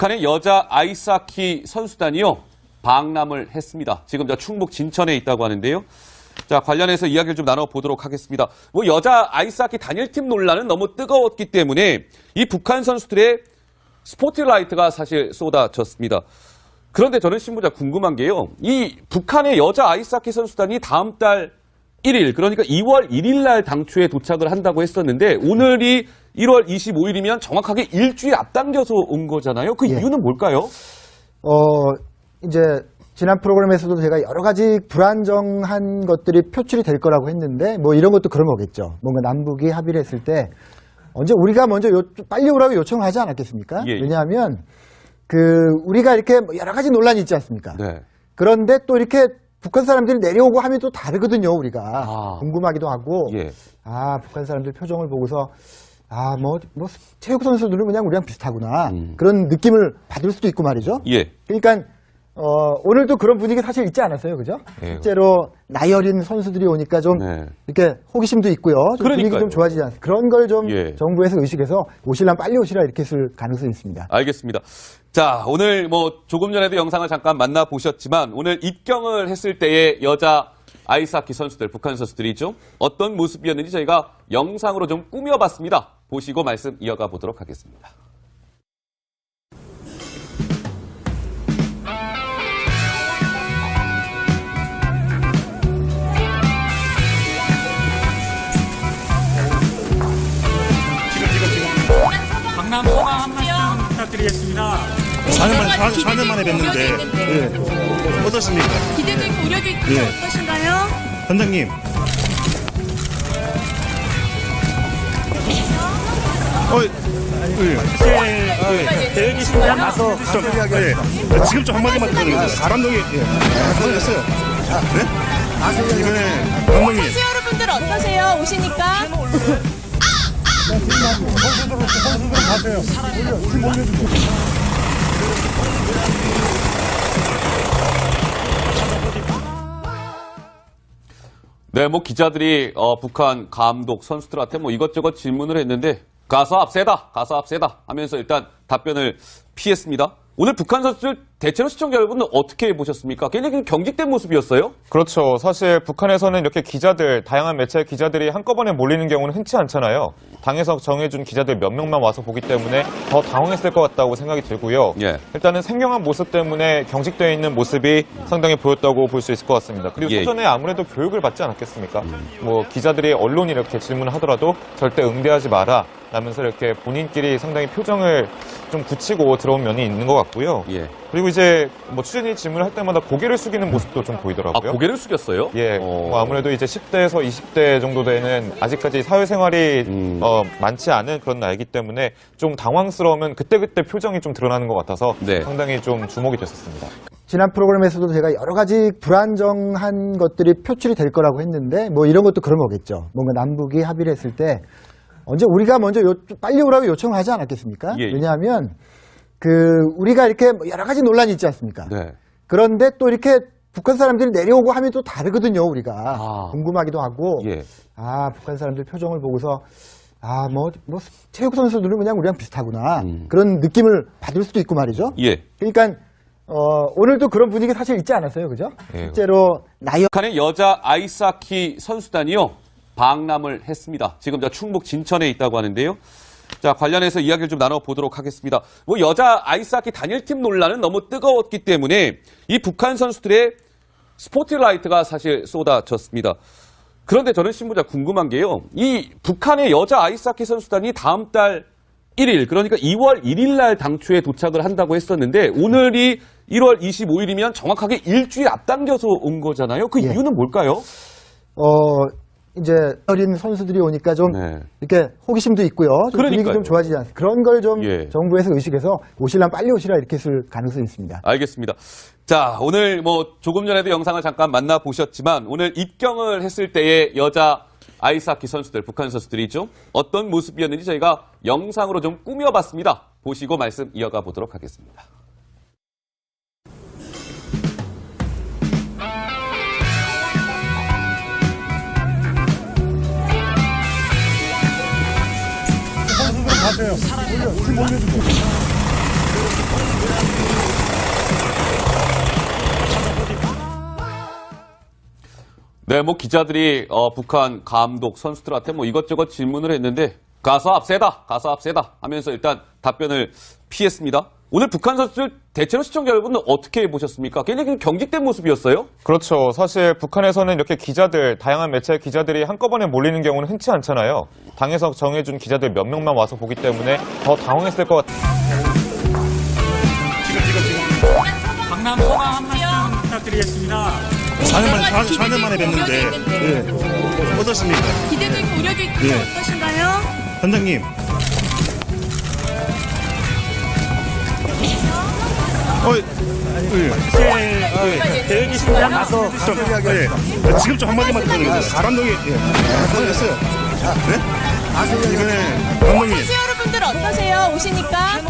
북한의 여자 아이스하키 선수단이요 방남을 했습니다. 지금 저 충북 진천에 있다고 하는데요. 자 관련해서 이야기를 좀 나눠보도록 하겠습니다. 뭐 여자 아이스하키 단일팀 논란은 너무 뜨거웠기 때문에 이 북한 선수들의 스포트라이트가 사실 쏟아졌습니다. 그런데 저는 신부자 궁금한 게요. 이 북한의 여자 아이스하키 선수단이 다음 달 1일, 그러니까 2월 1일 날 당초에 도착을 한다고 했었는데 오늘이 1월 25일이면 정확하게 일주일 앞당겨서 온 거잖아요. 그 예. 이유는 뭘까요? 어, 이제 지난 프로그램에서도 제가 여러 가지 불안정한 것들이 표출이 될 거라고 했는데 뭐 이런 것도 그런 거겠죠. 뭔가 남북이 합의를 했을 때 언제 우리가 먼저 요- 빨리 오라고 요청을 하지 않았겠습니까? 예, 예. 왜냐하면 그 우리가 이렇게 뭐 여러 가지 논란이 있지 않습니까? 네. 그런데 또 이렇게 북한 사람들이 내려오고 하면 또 다르거든요, 우리가. 아. 궁금하기도 하고. 예. 아, 북한 사람들 표정을 보고서 아, 뭐, 뭐, 체육 선수들은 그냥 우리랑 비슷하구나. 음. 그런 느낌을 받을 수도 있고 말이죠. 예. 그러니까, 어, 오늘도 그런 분위기 사실 있지 않았어요, 그죠? 예. 실제로 나이 어린 선수들이 오니까 좀 네. 이렇게 호기심도 있고요. 좀 분위기. 좀 좋아지지 않습니까? 그런 걸좀 예. 정부에서 의식해서 오시려면 빨리 오시라 이렇게 했을 가능성이 있습니다. 알겠습니다. 자, 오늘 뭐 조금 전에도 영상을 잠깐 만나보셨지만 오늘 입경을 했을 때의 여자 아이스하키 선수들, 북한 선수들이죠. 어떤 모습이었는지 저희가 영상으로 좀 꾸며봤습니다. 보시고 말씀 이어가 보도록 하겠습니다. 부탁드리겠습니다. 4년 만에, 4, 4년 만에 뵀는데, 예. 어떻습니까? 기대도 있고 우려도 있고 예. 어떠신가요? 단장님. 어, 예. 계획이 있으면 나서 좀, 예. 지금 좀 한마디만 드리겠습니다. 감독이, 예. 감독했어요. 네? 이번에, 감독님. 선수 여러분들 어떠세요? 오시니까 네, 뭐 기자들이 어, 북한 감독 선수들한테 뭐 이것저것 질문을 했는데 가서 앞세다, 가서 앞세다 하면서 일단 답변을 피했습니다. 오늘 북한 선수들 대체로 시청자 여러분은 어떻게 보셨습니까? 굉장히 경직된 모습이었어요. 그렇죠. 사실 북한에서는 이렇게 기자들, 다양한 매체 기자들이 한꺼번에 몰리는 경우는 흔치 않잖아요. 당에서 정해준 기자들 몇 명만 와서 보기 때문에 더 당황했을 것 같다고 생각이 들고요. 예. 일단은 생경한 모습 때문에 경직되어 있는 모습이 상당히 보였다고 볼 수 있을 것 같습니다. 그리고 예. 사전에 아무래도 교육을 받지 않았겠습니까? 뭐 기자들이 언론이 이렇게 질문을 하더라도 절대 응대하지 마라. 라면서 이렇게 본인끼리 상당히 표정을 좀 굳히고 들어온 면이 있는 것 같고요. 예. 그리고 이제 뭐 취재진이 질문을 할 때마다 고개를 숙이는 모습도 좀 아, 보이더라고요. 고개를 숙였어요? 예, 어. 뭐 아무래도 이제 10대에서 20대 정도 되는 아직까지 사회생활이 음. 어, 많지 않은 그런 나이기 때문에 좀 당황스러우면 그때그때 표정이 좀 드러나는 것 같아서 네. 상당히 좀 주목이 됐었습니다. 지난 프로그램에서도 제가 여러 가지 불안정한 것들이 표출이 될 거라고 했는데 뭐 이런 것도 그런 거겠죠. 뭔가 남북이 합의를 했을 때 언제 우리가 먼저 요- 빨리 오라고 요청을 하지 않았겠습니까? 예, 예. 왜냐하면 그 우리가 이렇게 뭐 여러 가지 논란이 있지 않습니까? 네. 그런데 또 이렇게 북한 사람들이 내려오고 하면 또 다르거든요, 우리가. 아. 궁금하기도 하고. 예. 아, 북한 사람들 표정을 보고서 아, 뭐, 뭐, 체육 선수들은 그냥 우리랑 비슷하구나. 음. 그런 느낌을 받을 수도 있고 말이죠. 예. 그러니까 어, 오늘도 그런 분위기 사실 있지 않았어요, 그죠? 예. 실제로 나이 북한의 여자 아이스하키 선수단이요 방남을 했습니다. 지금 저 충북 진천에 있다고 하는데요. 자 관련해서 이야기를 좀 나눠보도록 하겠습니다. 뭐 여자 아이스하키 단일팀 논란은 너무 뜨거웠기 때문에 이 북한 선수들의 스포트라이트가 사실 쏟아졌습니다. 그런데 저는 신부자 궁금한 게요. 이 북한의 여자 아이스하키 선수단이 다음 달 1일, 그러니까 2월 1일 날 당초에 도착을 한다고 했었는데 오늘이 1월 25일이면 정확하게 일주일 앞당겨서 온 거잖아요. 그 예. 이유는 뭘까요? 어, 이제 어린 선수들이 오니까 좀 네. 이렇게 호기심도 있고요. 좀 분위기. 좀 좋아지지 않습니까? 그런 걸좀 예. 정부에서 의식해서 오시려면 빨리 오시라 이렇게 했을 가능성이 있습니다. 알겠습니다. 자, 오늘 뭐 조금 전에도 영상을 잠깐 만나보셨지만 오늘 입경을 했을 때의 여자 아이스하키 선수들, 북한 선수들이죠. 어떤 모습이었는지 저희가 영상으로 좀 꾸며봤습니다. 보시고 말씀 이어가 보도록 하겠습니다. 하세요. 올려, 힘 올려주고. 네, 뭐 기자들이 어, 북한 감독 선수들한테 뭐 이것저것 질문을 했는데 가서 앞세다, 가서 앞세다 하면서 일단 답변을 피했습니다. 오늘 북한 선수들 대체로 시청자 여러분은 어떻게 보셨습니까? 굉장히 경직된 모습이었어요. 그렇죠. 사실 북한에서는 이렇게 기자들, 다양한 매체의 기자들이 한꺼번에 몰리는 경우는 흔치 않잖아요. 당에서 정해준 기자들 몇 명만 와서 보기 때문에 더 당황했을 것 같아요. 지금 지금 지금 강남 소감 한 말씀 부탁드리겠습니다. 4년 만에 4, 년 만에 뵀는데 예. 어떻습니까? 기대도 있고 우려도 있고 예. 어떠신가요? 단장님. 어, 예. 계획 있으면 가서 좀, 예. 지금 좀 한마디만 드리겠습니다. 사람동이 예. 한마디했어요. 네? 이번에 감독님. 선수 여러분들 어떠세요? 오시니까